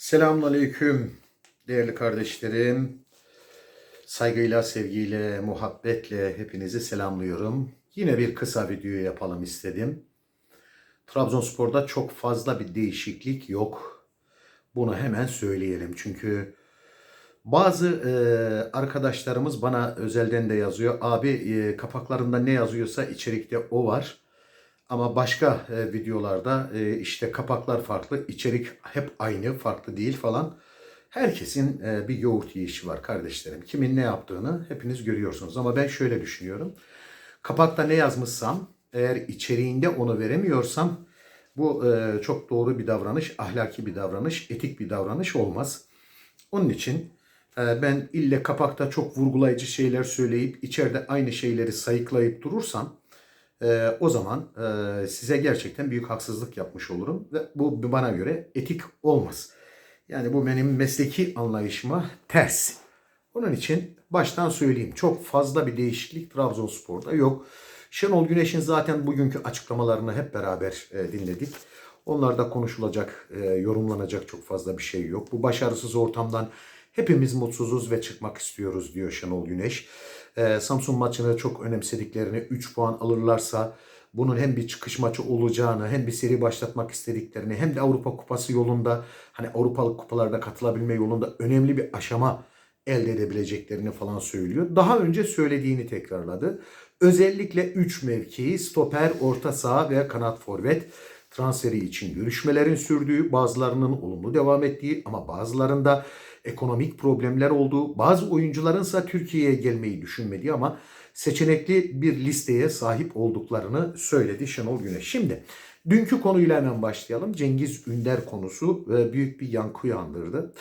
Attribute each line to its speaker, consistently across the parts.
Speaker 1: Selamünaleyküm değerli kardeşlerim. Saygıyla, sevgiyle, muhabbetle hepinizi selamlıyorum. Yine bir kısa video yapalım istedim. Trabzonspor'da çok fazla bir değişiklik yok. Bunu hemen söyleyelim. Çünkü bazı e, arkadaşlarımız bana özelden de yazıyor. Abi e, kapaklarında ne yazıyorsa içerikte o var. Ama başka e, videolarda e, işte kapaklar farklı, içerik hep aynı, farklı değil falan. Herkesin e, bir yoğurt yiyişi var kardeşlerim. Kimin ne yaptığını hepiniz görüyorsunuz. Ama ben şöyle düşünüyorum. Kapakta ne yazmışsam, eğer içeriğinde onu veremiyorsam bu e, çok doğru bir davranış, ahlaki bir davranış, etik bir davranış olmaz. Onun için e, ben ille kapakta çok vurgulayıcı şeyler söyleyip içeride aynı şeyleri sayıklayıp durursam ee, o zaman e, size gerçekten büyük haksızlık yapmış olurum ve bu bana göre etik olmaz. Yani bu benim mesleki anlayışıma ters. Onun için baştan söyleyeyim çok fazla bir değişiklik Trabzonspor'da yok. Şenol Güneş'in zaten bugünkü açıklamalarını hep beraber e, dinledik. Onlarda konuşulacak, e, yorumlanacak çok fazla bir şey yok. Bu başarısız ortamdan hepimiz mutsuzuz ve çıkmak istiyoruz diyor Şenol Güneş. E, Samsun maçını çok önemsediklerini, 3 puan alırlarsa bunun hem bir çıkış maçı olacağını, hem bir seri başlatmak istediklerini, hem de Avrupa Kupası yolunda, hani Avrupalık kupalarda katılabilme yolunda önemli bir aşama elde edebileceklerini falan söylüyor. Daha önce söylediğini tekrarladı. Özellikle 3 mevkii stoper, orta saha ve kanat forvet transferi için görüşmelerin sürdüğü, bazılarının olumlu devam ettiği ama bazılarında ekonomik problemler olduğu, bazı oyuncuların ise Türkiye'ye gelmeyi düşünmediği ama seçenekli bir listeye sahip olduklarını söyledi Şenol Güneş. Şimdi dünkü konuyla hemen başlayalım. Cengiz Ünder konusu e, büyük bir yankı uyandırdı.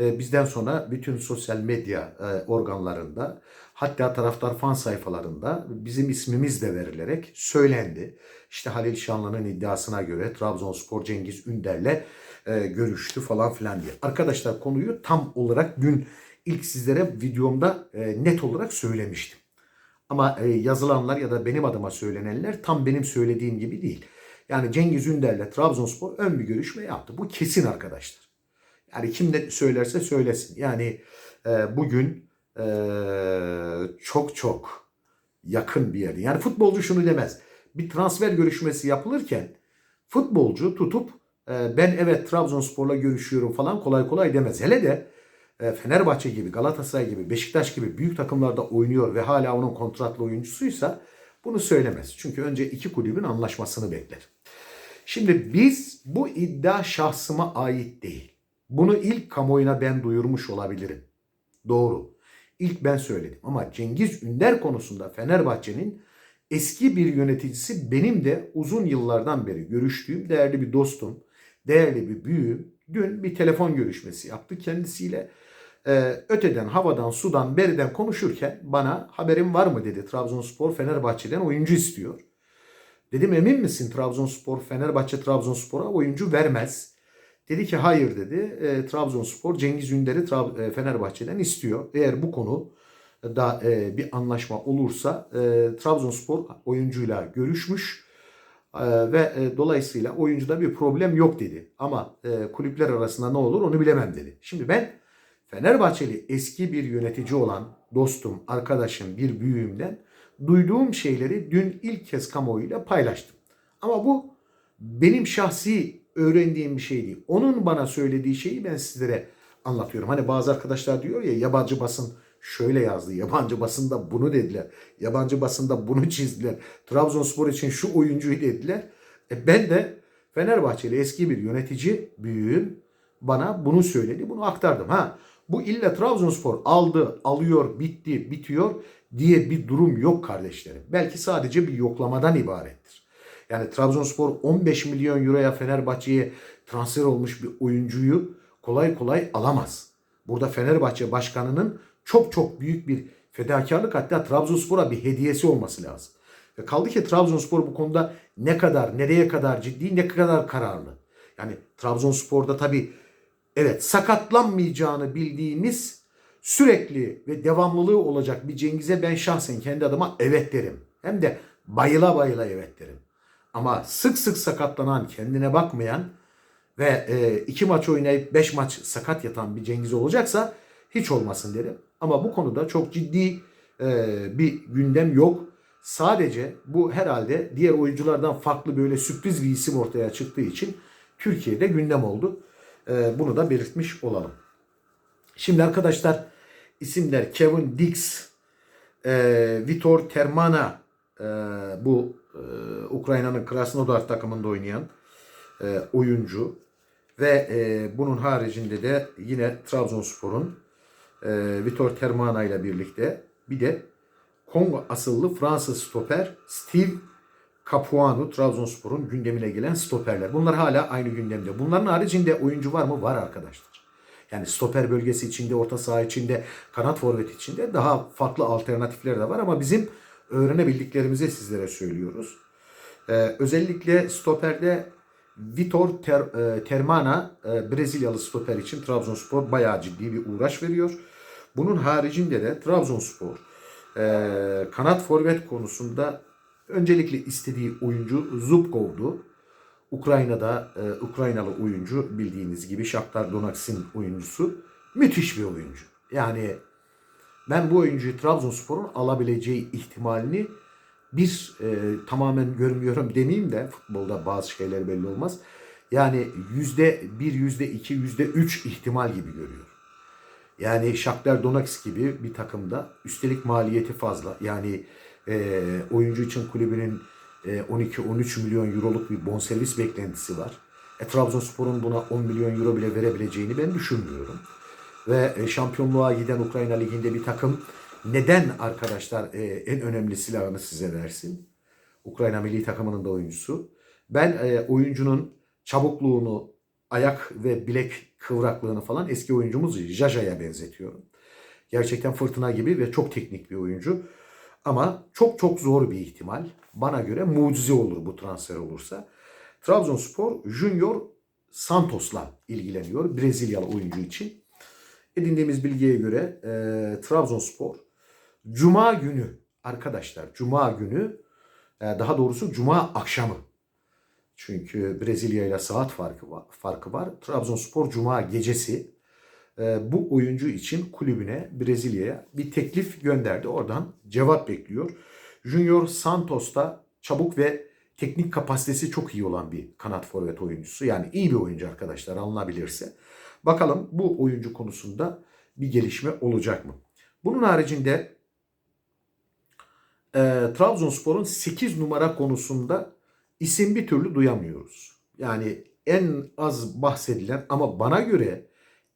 Speaker 1: E, bizden sonra bütün sosyal medya e, organlarında hatta taraftar fan sayfalarında bizim ismimiz de verilerek söylendi. İşte Halil Şanlı'nın iddiasına göre Trabzonspor Cengiz Ünder'le e, görüştü falan filan diye. Arkadaşlar konuyu tam olarak dün ilk sizlere videomda e, net olarak söylemiştim. Ama e, yazılanlar ya da benim adıma söylenenler tam benim söylediğim gibi değil. Yani Cengiz Ünder'le Trabzonspor ön bir görüşme yaptı. Bu kesin arkadaşlar. Yani kim de söylerse söylesin. Yani e, bugün çok çok yakın bir yerde. Yani futbolcu şunu demez. Bir transfer görüşmesi yapılırken futbolcu tutup e, ben evet Trabzonspor'la görüşüyorum falan kolay kolay demez. Hele de e, Fenerbahçe gibi, Galatasaray gibi, Beşiktaş gibi büyük takımlarda oynuyor ve hala onun kontratlı oyuncusuysa bunu söylemez. Çünkü önce iki kulübün anlaşmasını bekler. Şimdi biz bu iddia şahsıma ait değil. Bunu ilk kamuoyuna ben duyurmuş olabilirim. Doğru. İlk ben söyledim ama Cengiz Ünder konusunda Fenerbahçe'nin eski bir yöneticisi benim de uzun yıllardan beri görüştüğüm değerli bir dostum, değerli bir büyüğüm dün bir telefon görüşmesi yaptı kendisiyle. Ee, öteden, havadan, sudan, beriden konuşurken bana haberim var mı dedi. Trabzonspor Fenerbahçe'den oyuncu istiyor. Dedim emin misin Trabzonspor, Fenerbahçe Trabzonspor'a oyuncu vermez. Dedi ki hayır dedi. E, Trabzonspor Cengiz Ünder'i Trab- e, Fenerbahçe'den istiyor. Eğer bu konu da e, bir anlaşma olursa e, Trabzonspor oyuncuyla görüşmüş e, ve e, dolayısıyla oyuncuda bir problem yok dedi. Ama e, kulüpler arasında ne olur onu bilemem dedi. Şimdi ben Fenerbahçeli eski bir yönetici olan dostum, arkadaşım, bir büyüğümden duyduğum şeyleri dün ilk kez kamuoyuyla paylaştım. Ama bu benim şahsi öğrendiğim bir şey değil. Onun bana söylediği şeyi ben sizlere anlatıyorum. Hani bazı arkadaşlar diyor ya yabancı basın şöyle yazdı. Yabancı basında bunu dediler. Yabancı basında bunu çizdiler. Trabzonspor için şu oyuncuyu dediler. E ben de Fenerbahçeli eski bir yönetici büyüğüm bana bunu söyledi. Bunu aktardım. Ha bu illa Trabzonspor aldı, alıyor, bitti, bitiyor diye bir durum yok kardeşlerim. Belki sadece bir yoklamadan ibarettir. Yani Trabzonspor 15 milyon euroya Fenerbahçe'ye transfer olmuş bir oyuncuyu kolay kolay alamaz. Burada Fenerbahçe başkanının çok çok büyük bir fedakarlık hatta Trabzonspor'a bir hediyesi olması lazım. Ve kaldı ki Trabzonspor bu konuda ne kadar, nereye kadar ciddi, ne kadar kararlı. Yani Trabzonspor'da tabii evet sakatlanmayacağını bildiğimiz sürekli ve devamlılığı olacak bir Cengiz'e ben şahsen kendi adıma evet derim. Hem de bayıla bayıla evet derim. Ama sık sık sakatlanan, kendine bakmayan ve e, iki maç oynayıp beş maç sakat yatan bir Cengiz olacaksa hiç olmasın derim. Ama bu konuda çok ciddi e, bir gündem yok. Sadece bu herhalde diğer oyunculardan farklı böyle sürpriz bir isim ortaya çıktığı için Türkiye'de gündem oldu. E, bunu da belirtmiş olalım. Şimdi arkadaşlar isimler Kevin Dix, e, Vitor Termana e, bu e, Ukrayna'nın Krasnodar takımında oynayan e, oyuncu ve e, bunun haricinde de yine Trabzonspor'un e, Vitor Termana ile birlikte bir de Kongo asıllı Fransız stoper Steve Capuano Trabzonspor'un gündemine gelen stoperler. Bunlar hala aynı gündemde. Bunların haricinde oyuncu var mı? Var arkadaşlar. Yani stoper bölgesi içinde, orta saha içinde, kanat forvet içinde daha farklı alternatifler de var ama bizim öğrenebildiklerimizi sizlere söylüyoruz. Ee, özellikle stoperde Vitor Ter, e, Termana e, Brezilyalı stoper için Trabzonspor bayağı ciddi bir uğraş veriyor. Bunun haricinde de Trabzonspor e, kanat forvet konusunda öncelikle istediği oyuncu Zubkov'du. Ukrayna'da e, Ukraynalı oyuncu bildiğiniz gibi Shakhtar Donetsk'in oyuncusu. Müthiş bir oyuncu. Yani ben bu oyuncuyu Trabzonspor'un alabileceği ihtimalini bir e, tamamen görmüyorum demeyeyim de futbolda bazı şeyler belli olmaz. Yani yüzde bir, yüzde iki, yüzde üç ihtimal gibi görüyorum. Yani Shakhtar Donetsk gibi bir takımda üstelik maliyeti fazla. Yani e, oyuncu için kulübünün e, 12-13 milyon euroluk bir bonservis beklentisi var. E, Trabzonspor'un buna 10 milyon euro bile verebileceğini ben düşünmüyorum. Ve e, şampiyonluğa giden Ukrayna Ligi'nde bir takım neden arkadaşlar e, en önemli silahını size versin? Ukrayna milli takımının da oyuncusu. Ben e, oyuncunun çabukluğunu, ayak ve bilek kıvraklığını falan eski oyuncumuz Jaja'ya benzetiyorum. Gerçekten fırtına gibi ve çok teknik bir oyuncu. Ama çok çok zor bir ihtimal. Bana göre mucize olur bu transfer olursa. Trabzonspor Junior Santos'la ilgileniyor Brezilyalı oyuncu için. Edindiğimiz bilgiye göre e, Trabzonspor Cuma günü arkadaşlar Cuma günü e, daha doğrusu Cuma akşamı çünkü Brezilya ile saat farkı var, farkı var. Trabzonspor Cuma gecesi e, bu oyuncu için kulübüne Brezilya'ya bir teklif gönderdi. Oradan cevap bekliyor. Junior Santos da çabuk ve teknik kapasitesi çok iyi olan bir kanat forvet oyuncusu. Yani iyi bir oyuncu arkadaşlar alınabilirse. Bakalım bu oyuncu konusunda bir gelişme olacak mı? Bunun haricinde e, Trabzonspor'un 8 numara konusunda isim bir türlü duyamıyoruz. Yani en az bahsedilen ama bana göre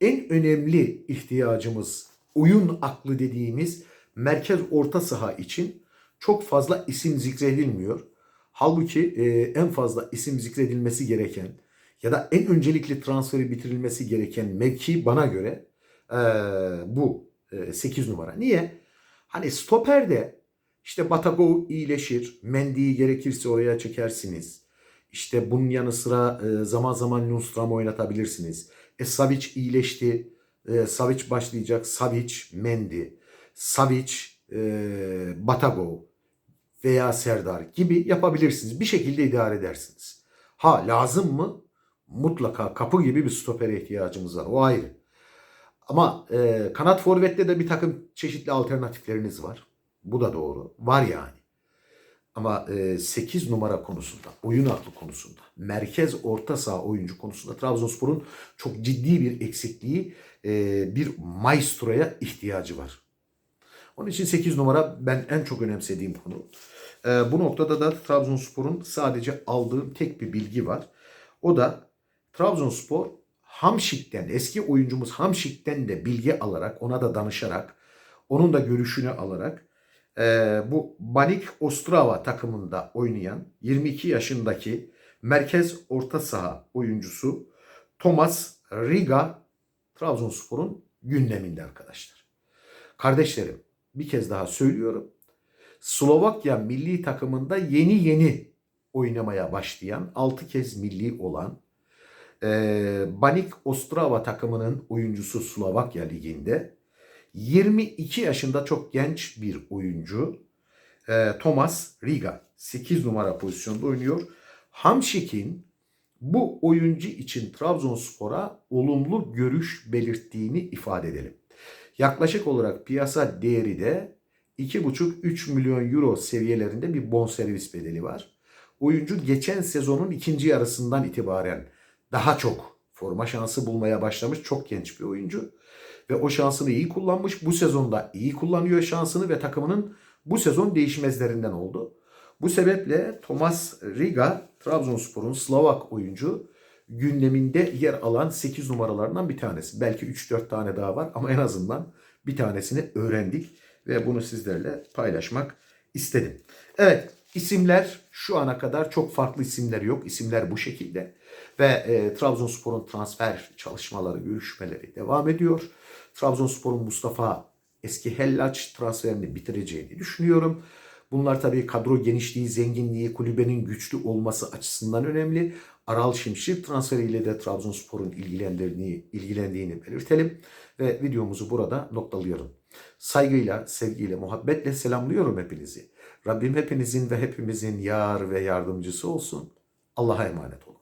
Speaker 1: en önemli ihtiyacımız oyun aklı dediğimiz merkez orta saha için çok fazla isim zikredilmiyor. Halbuki e, en fazla isim zikredilmesi gereken ya da en öncelikli transferi bitirilmesi gereken mevki bana göre e, bu e, 8 numara. Niye? Hani stoperde işte Batago iyileşir. Mendy'yi gerekirse oraya çekersiniz. İşte bunun yanı sıra e, zaman zaman Lundstram oynatabilirsiniz. E Savic iyileşti. E, Savic başlayacak. Savic, Mendy, Savic, e, Batago veya Serdar gibi yapabilirsiniz. Bir şekilde idare edersiniz. Ha lazım mı? Mutlaka kapı gibi bir stopere ihtiyacımız var. O ayrı. Ama e, kanat forvette de bir takım çeşitli alternatifleriniz var. Bu da doğru. Var yani. Ama e, 8 numara konusunda, oyun aklı konusunda, merkez orta saha oyuncu konusunda Trabzonspor'un çok ciddi bir eksikliği, e, bir maestroya ihtiyacı var. Onun için 8 numara ben en çok önemsediğim konu. E, bu noktada da Trabzonspor'un sadece aldığım tek bir bilgi var. O da Trabzonspor Hamşik'ten, eski oyuncumuz Hamşik'ten de bilgi alarak, ona da danışarak, onun da görüşünü alarak e, bu Banik Ostrava takımında oynayan 22 yaşındaki merkez orta saha oyuncusu Thomas Riga Trabzonspor'un gündeminde arkadaşlar. Kardeşlerim bir kez daha söylüyorum. Slovakya milli takımında yeni yeni oynamaya başlayan 6 kez milli olan e, Banik Ostrava takımının oyuncusu Slovakya liginde 22 yaşında çok genç bir oyuncu e, Thomas Riga 8 numara pozisyonda oynuyor. Hamşik'in bu oyuncu için Trabzonspor'a olumlu görüş belirttiğini ifade edelim. Yaklaşık olarak piyasa değeri de 2,5-3 milyon euro seviyelerinde bir bonservis bedeli var. Oyuncu geçen sezonun ikinci yarısından itibaren daha çok forma şansı bulmaya başlamış çok genç bir oyuncu. Ve o şansını iyi kullanmış. Bu sezonda iyi kullanıyor şansını ve takımının bu sezon değişmezlerinden oldu. Bu sebeple Thomas Riga, Trabzonspor'un Slovak oyuncu gündeminde yer alan 8 numaralarından bir tanesi. Belki 3-4 tane daha var ama en azından bir tanesini öğrendik ve bunu sizlerle paylaşmak istedim. Evet isimler şu ana kadar çok farklı isimler yok. İsimler bu şekilde ve e, Trabzonspor'un transfer çalışmaları, görüşmeleri devam ediyor. Trabzonspor'un Mustafa eski Hellaç transferini bitireceğini düşünüyorum. Bunlar tabii kadro genişliği, zenginliği, kulübenin güçlü olması açısından önemli. Aral Şimşir transferiyle de Trabzonspor'un ilgilendiğini, ilgilendiğini belirtelim. Ve videomuzu burada noktalıyorum. Saygıyla, sevgiyle, muhabbetle selamlıyorum hepinizi. Rabbim hepinizin ve hepimizin yar ve yardımcısı olsun. Allah'a emanet olun.